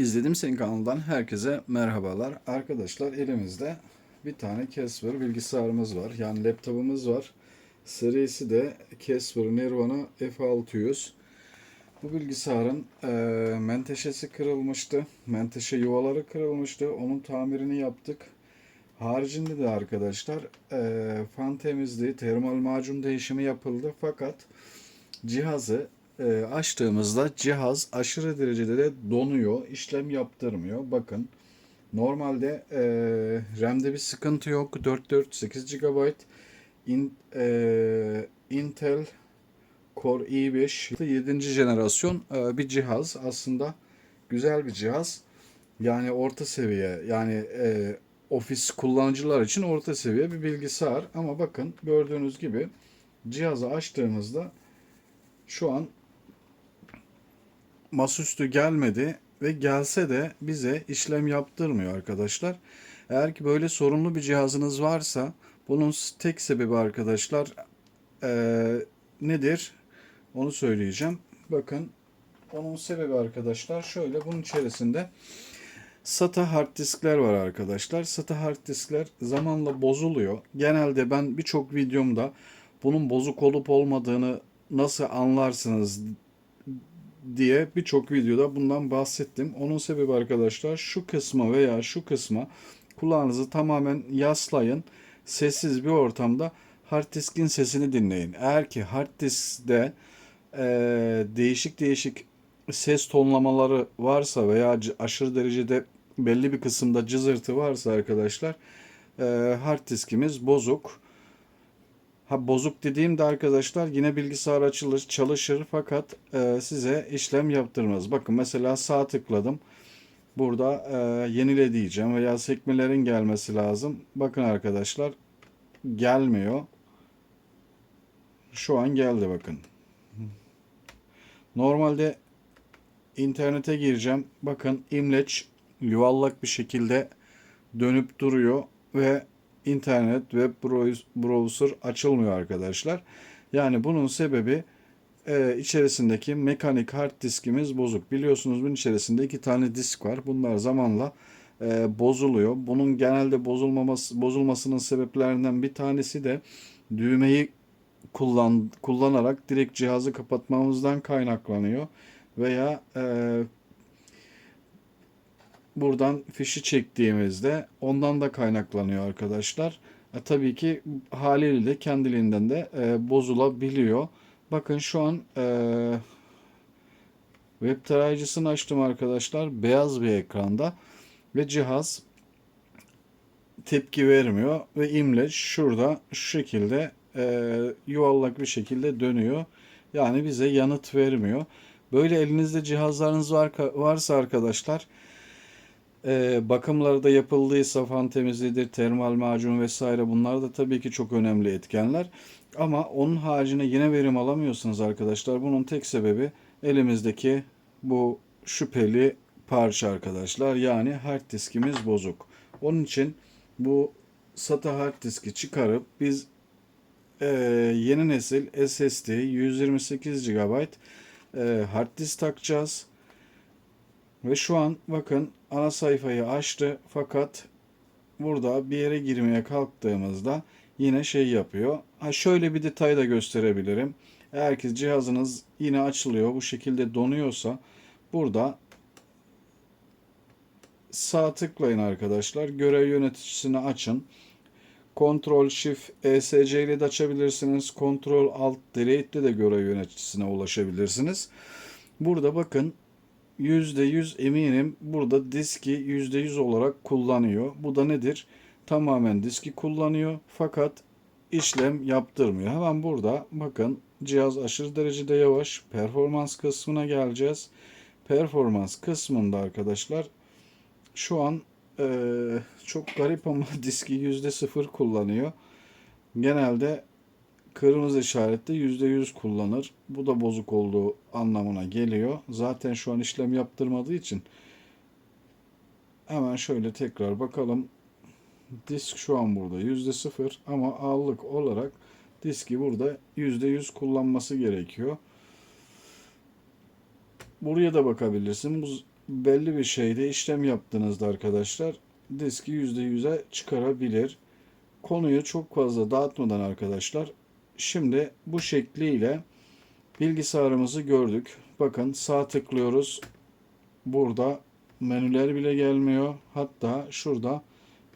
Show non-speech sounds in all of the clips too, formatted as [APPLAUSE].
İzledim Senin kanalından herkese merhabalar. Arkadaşlar elimizde bir tane Casper bilgisayarımız var. Yani laptopumuz var. Serisi de Casper Nirvana F600. Bu bilgisayarın e, menteşesi kırılmıştı. Menteşe yuvaları kırılmıştı. Onun tamirini yaptık. Haricinde de arkadaşlar e, fan temizliği, termal macun değişimi yapıldı. Fakat cihazı e, açtığımızda cihaz aşırı derecede de donuyor, işlem yaptırmıyor. Bakın normalde e, RAM'de bir sıkıntı yok. 448 GB in, e, Intel Core i5 7. jenerasyon e, bir cihaz. Aslında güzel bir cihaz. Yani orta seviye yani e, ofis kullanıcılar için orta seviye bir bilgisayar. Ama bakın gördüğünüz gibi cihazı açtığımızda şu an masaüstü gelmedi ve gelse de bize işlem yaptırmıyor arkadaşlar. Eğer ki böyle sorunlu bir cihazınız varsa bunun tek sebebi arkadaşlar eee, nedir? Onu söyleyeceğim. Bakın onun sebebi arkadaşlar şöyle bunun içerisinde SATA hard diskler var arkadaşlar. SATA hard diskler zamanla bozuluyor. Genelde ben birçok videomda bunun bozuk olup olmadığını nasıl anlarsınız diye birçok videoda bundan bahsettim. Onun sebebi arkadaşlar şu kısma veya şu kısma kulağınızı tamamen yaslayın. Sessiz bir ortamda hard diskin sesini dinleyin. Eğer ki hard diskte e, değişik değişik ses tonlamaları varsa veya aşırı derecede belli bir kısımda cızırtı varsa arkadaşlar e, hard diskimiz bozuk. Ha bozuk dediğimde arkadaşlar yine bilgisayar açılır, çalışır fakat e, size işlem yaptırmaz. Bakın mesela sağ tıkladım. Burada e, yenile diyeceğim veya sekmelerin gelmesi lazım. Bakın arkadaşlar gelmiyor. Şu an geldi bakın. Normalde internete gireceğim. Bakın imleç yuvarlak bir şekilde dönüp duruyor ve internet web brow- browser açılmıyor arkadaşlar. Yani bunun sebebi e, içerisindeki mekanik hard diskimiz bozuk. Biliyorsunuz bunun içerisinde iki tane disk var. Bunlar zamanla e, bozuluyor. Bunun genelde bozulmaması bozulmasının sebeplerinden bir tanesi de düğmeyi kullan kullanarak direkt cihazı kapatmamızdan kaynaklanıyor veya e, buradan fişi çektiğimizde ondan da kaynaklanıyor arkadaşlar. E, tabii ki haliyle de kendiliğinden de e, bozulabiliyor. Bakın şu an e, web tarayıcısını açtım arkadaşlar. Beyaz bir ekranda ve cihaz tepki vermiyor ve imleç şurada şu şekilde e, yuvarlak bir şekilde dönüyor. Yani bize yanıt vermiyor. Böyle elinizde cihazlarınız var, varsa arkadaşlar e, bakımları da yapıldıysa fan temizliğidir, termal macun vesaire bunlar da tabii ki çok önemli etkenler. Ama onun haricinde yine verim alamıyorsunuz arkadaşlar. Bunun tek sebebi elimizdeki bu şüpheli parça arkadaşlar. Yani hard diskimiz bozuk. Onun için bu SATA hard diski çıkarıp biz e, yeni nesil SSD 128 GB e, hard disk takacağız. Ve şu an bakın ana sayfayı açtı fakat burada bir yere girmeye kalktığımızda yine şey yapıyor. Ha şöyle bir detay da gösterebilirim. Eğer ki cihazınız yine açılıyor bu şekilde donuyorsa burada sağ tıklayın arkadaşlar. Görev yöneticisini açın. Ctrl Shift ESC ile de açabilirsiniz. Ctrl Alt Delete ile de görev yöneticisine ulaşabilirsiniz. Burada bakın %100 eminim burada diski %100 olarak kullanıyor. Bu da nedir? Tamamen diski kullanıyor fakat işlem yaptırmıyor. Hemen burada bakın cihaz aşırı derecede yavaş. Performans kısmına geleceğiz. Performans kısmında arkadaşlar şu an eee, çok garip ama [LAUGHS] diski %0 kullanıyor. Genelde kırmızı işaretli %100 kullanır. Bu da bozuk olduğu anlamına geliyor. Zaten şu an işlem yaptırmadığı için hemen şöyle tekrar bakalım. Disk şu an burada %0 ama ağırlık olarak diski burada %100 kullanması gerekiyor. Buraya da bakabilirsin. Bu belli bir şeyde işlem yaptığınızda arkadaşlar diski %100'e çıkarabilir. Konuyu çok fazla dağıtmadan arkadaşlar şimdi bu şekliyle bilgisayarımızı gördük. Bakın sağ tıklıyoruz. Burada menüler bile gelmiyor. Hatta şurada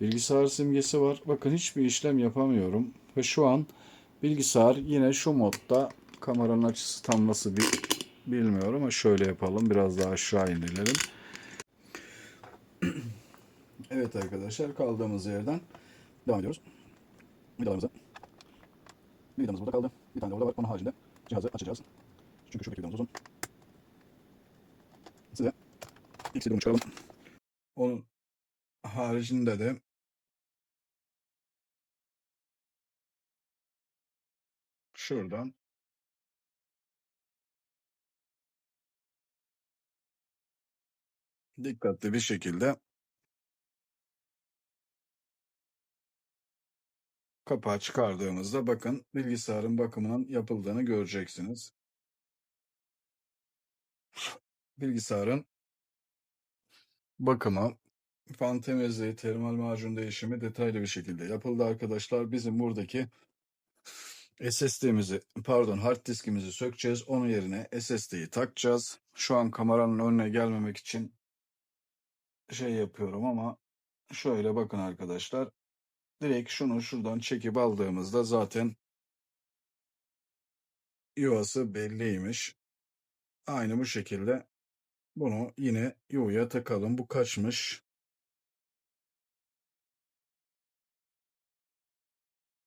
bilgisayar simgesi var. Bakın hiçbir işlem yapamıyorum. Ve şu an bilgisayar yine şu modda kameranın açısı tam nasıl bir bilmiyorum ama şöyle yapalım. Biraz daha aşağı indirelim. [CLEARS THROAT] evet arkadaşlar kaldığımız yerden devam ediyoruz. Vidalarımıza. Bir vidamız burada kaldı. Bir tane de orada var. Onun haricinde cihazı açacağız. Çünkü şuradaki vidamız uzun. Size ilk sildirimi çıkaralım. Onun haricinde de şuradan dikkatli bir şekilde kapağı çıkardığımızda bakın bilgisayarın bakımının yapıldığını göreceksiniz. Bilgisayarın bakımı, fan temizliği, termal macun değişimi detaylı bir şekilde yapıldı arkadaşlar. Bizim buradaki SSD'mizi pardon hard diskimizi sökeceğiz. Onun yerine SSD'yi takacağız. Şu an kameranın önüne gelmemek için şey yapıyorum ama şöyle bakın arkadaşlar. Direkt şunu şuradan çekip aldığımızda zaten yuvası belliymiş. Aynı bu şekilde bunu yine yuvaya takalım. Bu kaçmış?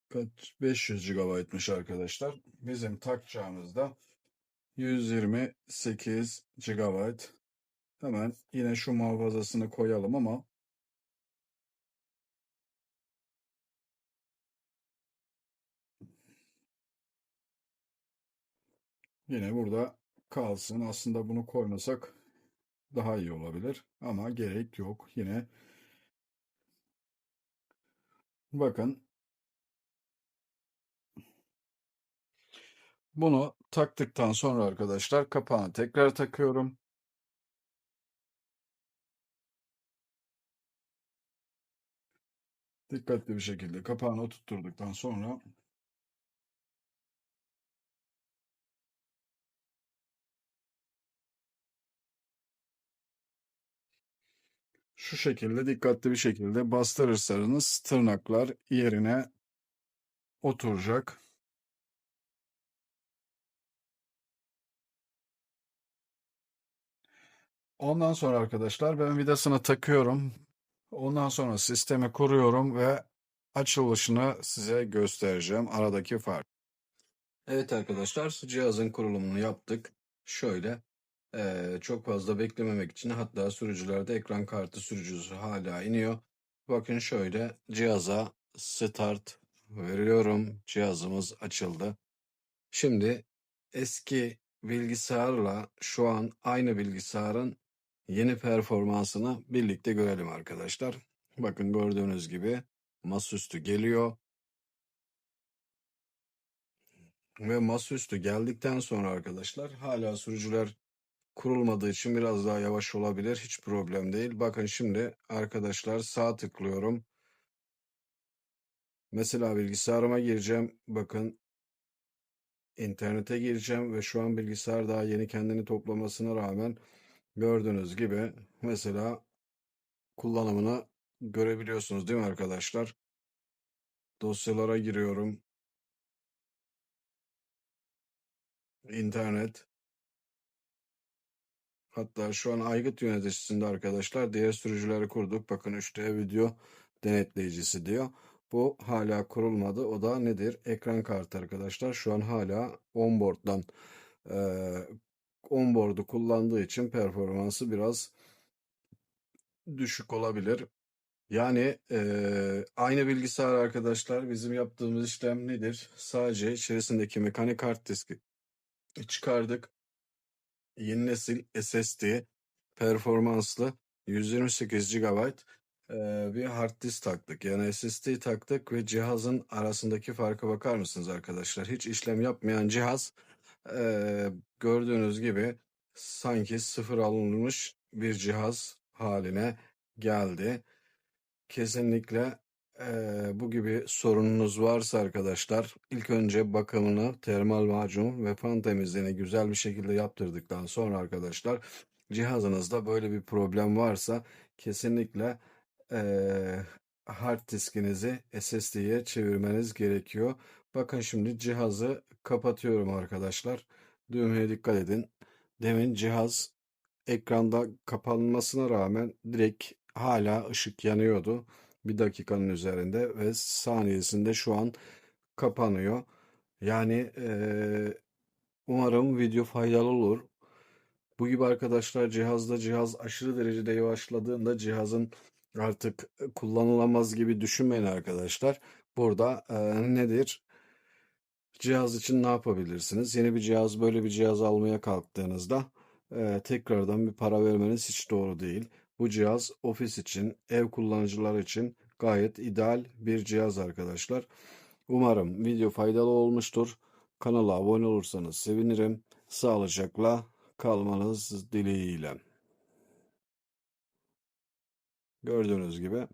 Kaç? 500 GB'mış arkadaşlar. Bizim takacağımız da 128 GB. Hemen yine şu muhafazasını koyalım ama yine burada kalsın. Aslında bunu koymasak daha iyi olabilir ama gerek yok. Yine bakın bunu taktıktan sonra arkadaşlar kapağını tekrar takıyorum. Dikkatli bir şekilde kapağını oturtturduktan sonra şu şekilde dikkatli bir şekilde bastırırsanız tırnaklar yerine oturacak. Ondan sonra arkadaşlar ben vidasını takıyorum. Ondan sonra sistemi kuruyorum ve açılışını size göstereceğim. Aradaki fark. Evet arkadaşlar cihazın kurulumunu yaptık. Şöyle eee, çok fazla beklememek için hatta sürücülerde ekran kartı sürücüsü hala iniyor. Bakın şöyle cihaza start veriyorum. Cihazımız açıldı. Şimdi eski bilgisayarla şu an aynı bilgisayarın yeni performansını birlikte görelim arkadaşlar. Bakın gördüğünüz gibi masaüstü geliyor. Ve masaüstü geldikten sonra arkadaşlar hala sürücüler kurulmadığı için biraz daha yavaş olabilir. Hiç problem değil. Bakın şimdi arkadaşlar sağ tıklıyorum. Mesela bilgisayarıma gireceğim. Bakın internete gireceğim ve şu an bilgisayar daha yeni kendini toplamasına rağmen gördüğünüz gibi mesela kullanımını görebiliyorsunuz değil mi arkadaşlar? Dosyalara giriyorum. İnternet. Hatta şu an aygıt yöneticisinde arkadaşlar diğer sürücüleri kurduk. Bakın 3D video denetleyicisi diyor. Bu hala kurulmadı. O da nedir? Ekran kartı arkadaşlar. Şu an hala onboard'dan e, onboard'u kullandığı için performansı biraz düşük olabilir. Yani e, aynı bilgisayar arkadaşlar bizim yaptığımız işlem nedir? Sadece içerisindeki mekanik kart diski çıkardık. Yeni nesil SSD performanslı 128 GB bir hard disk taktık. Yani SSD taktık ve cihazın arasındaki farka bakar mısınız arkadaşlar? Hiç işlem yapmayan cihaz gördüğünüz gibi sanki sıfır alınmış bir cihaz haline geldi. Kesinlikle eee, bu gibi sorununuz varsa arkadaşlar ilk önce bakımını termal macun ve fan temizliğini güzel bir şekilde yaptırdıktan sonra arkadaşlar cihazınızda böyle bir problem varsa kesinlikle eee hard diskinizi SSD'ye çevirmeniz gerekiyor. Bakın şimdi cihazı kapatıyorum arkadaşlar. Düğmeye dikkat edin. Demin cihaz ekranda kapanmasına rağmen direkt hala ışık yanıyordu. Bir dakikanın üzerinde ve saniyesinde şu an kapanıyor. Yani eee, umarım video faydalı olur. Bu gibi arkadaşlar cihazda cihaz aşırı derecede yavaşladığında cihazın artık kullanılamaz gibi düşünmeyin arkadaşlar. Burada eee, nedir? Cihaz için ne yapabilirsiniz? Yeni bir cihaz, böyle bir cihaz almaya kalktığınızda eee, tekrardan bir para vermeniz hiç doğru değil. Bu cihaz ofis için, ev kullanıcılar için gayet ideal bir cihaz arkadaşlar. Umarım video faydalı olmuştur. Kanala abone olursanız sevinirim. Sağlıcakla kalmanız dileğiyle. Gördüğünüz gibi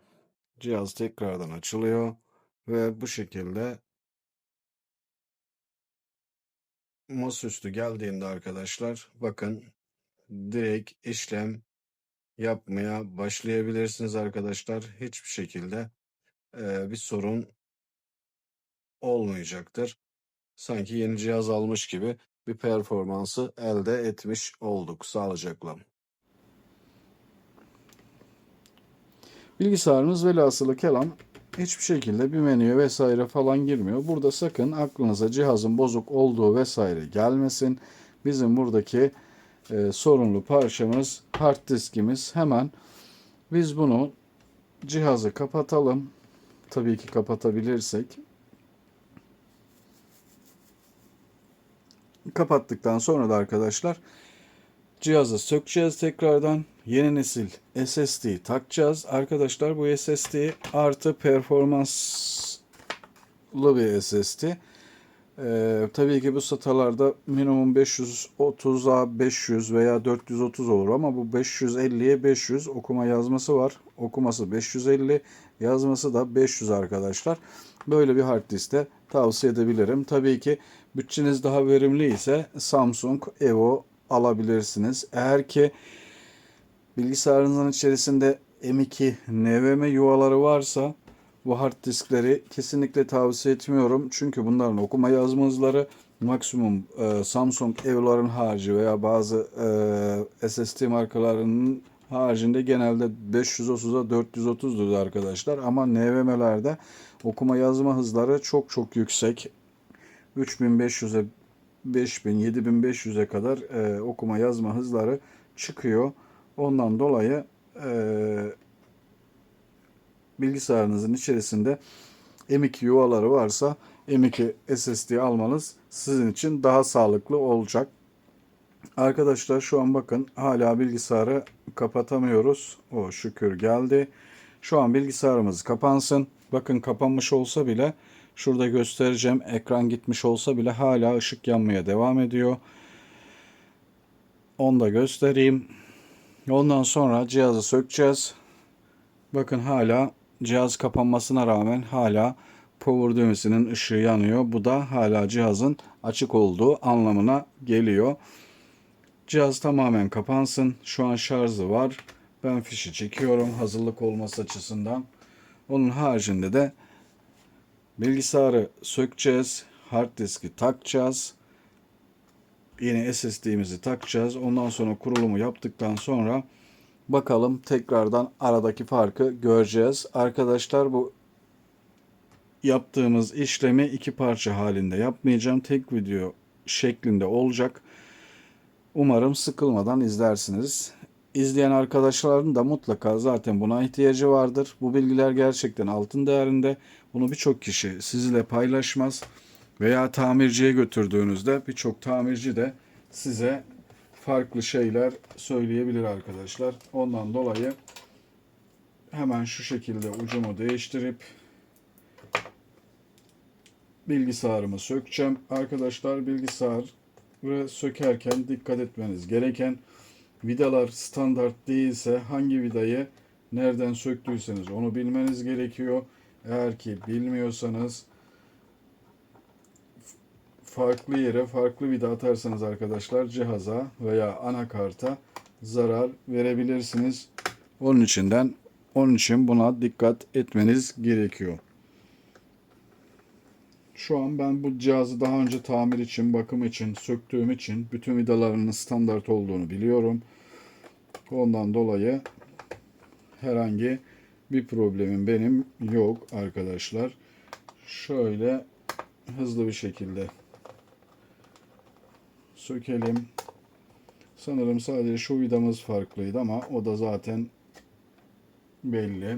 cihaz tekrardan açılıyor ve bu şekilde masaüstü geldiğinde arkadaşlar bakın direkt işlem yapmaya başlayabilirsiniz arkadaşlar. Hiçbir şekilde eee, bir sorun olmayacaktır. Sanki yeni cihaz almış gibi bir performansı elde etmiş olduk sağlıcakla. Bilgisayarınız velhasılı kelam hiçbir şekilde bir menüye vesaire falan girmiyor. Burada sakın aklınıza cihazın bozuk olduğu vesaire gelmesin. Bizim buradaki e, sorunlu parçamız hard diskimiz. Hemen biz bunu cihazı kapatalım. Tabii ki kapatabilirsek. Kapattıktan sonra da arkadaşlar cihazı sökeceğiz tekrardan. Yeni nesil SSD takacağız. Arkadaşlar bu SSD artı performanslı bir SSD. Ee, tabii ki bu satalarda minimum 530'a 500 veya 430 olur ama bu 550'ye 500 okuma yazması var. Okuması 550, yazması da 500 arkadaşlar. Böyle bir hard diskte tavsiye edebilirim. Tabii ki bütçeniz daha verimli ise Samsung Evo alabilirsiniz. Eğer ki bilgisayarınızın içerisinde M2 NVMe yuvaları varsa bu hard diskleri kesinlikle tavsiye etmiyorum. Çünkü bunların okuma yazma hızları maksimum e, Samsung Evo'ların harici veya bazı e, SSD markalarının haricinde genelde 530'a 430'dur arkadaşlar. Ama NVMe'lerde okuma yazma hızları çok çok yüksek. 3500'e 5000 7500'e kadar e, okuma yazma hızları çıkıyor. Ondan dolayı e, bilgisayarınızın içerisinde M2 yuvaları varsa M2 SSD almanız sizin için daha sağlıklı olacak. Arkadaşlar şu an bakın hala bilgisayarı kapatamıyoruz. O şükür geldi. Şu an bilgisayarımız kapansın. Bakın kapanmış olsa bile şurada göstereceğim. Ekran gitmiş olsa bile hala ışık yanmaya devam ediyor. Onu da göstereyim. Ondan sonra cihazı sökeceğiz. Bakın hala cihaz kapanmasına rağmen hala power düğmesinin ışığı yanıyor. Bu da hala cihazın açık olduğu anlamına geliyor. Cihaz tamamen kapansın. Şu an şarjı var. Ben fişi çekiyorum hazırlık olması açısından. Onun haricinde de bilgisayarı sökeceğiz. Hard diski takacağız. Yine SSD'mizi takacağız. Ondan sonra kurulumu yaptıktan sonra bakalım tekrardan aradaki farkı göreceğiz. Arkadaşlar bu yaptığımız işlemi iki parça halinde yapmayacağım. Tek video şeklinde olacak. Umarım sıkılmadan izlersiniz. İzleyen arkadaşların da mutlaka zaten buna ihtiyacı vardır. Bu bilgiler gerçekten altın değerinde. Bunu birçok kişi sizinle paylaşmaz. Veya tamirciye götürdüğünüzde birçok tamirci de size farklı şeyler söyleyebilir arkadaşlar. Ondan dolayı hemen şu şekilde ucumu değiştirip bilgisayarımı sökeceğim. Arkadaşlar bilgisayarı sökerken dikkat etmeniz gereken vidalar standart değilse hangi vidayı nereden söktüyseniz onu bilmeniz gerekiyor. Eğer ki bilmiyorsanız farklı yere farklı vida atarsanız arkadaşlar cihaza veya anakarta zarar verebilirsiniz. Onun içinden onun için buna dikkat etmeniz gerekiyor. Şu an ben bu cihazı daha önce tamir için, bakım için, söktüğüm için bütün vidalarının standart olduğunu biliyorum. Ondan dolayı herhangi bir problemim benim yok arkadaşlar. Şöyle hızlı bir şekilde sökelim. Sanırım sadece şu vidamız farklıydı ama o da zaten belli.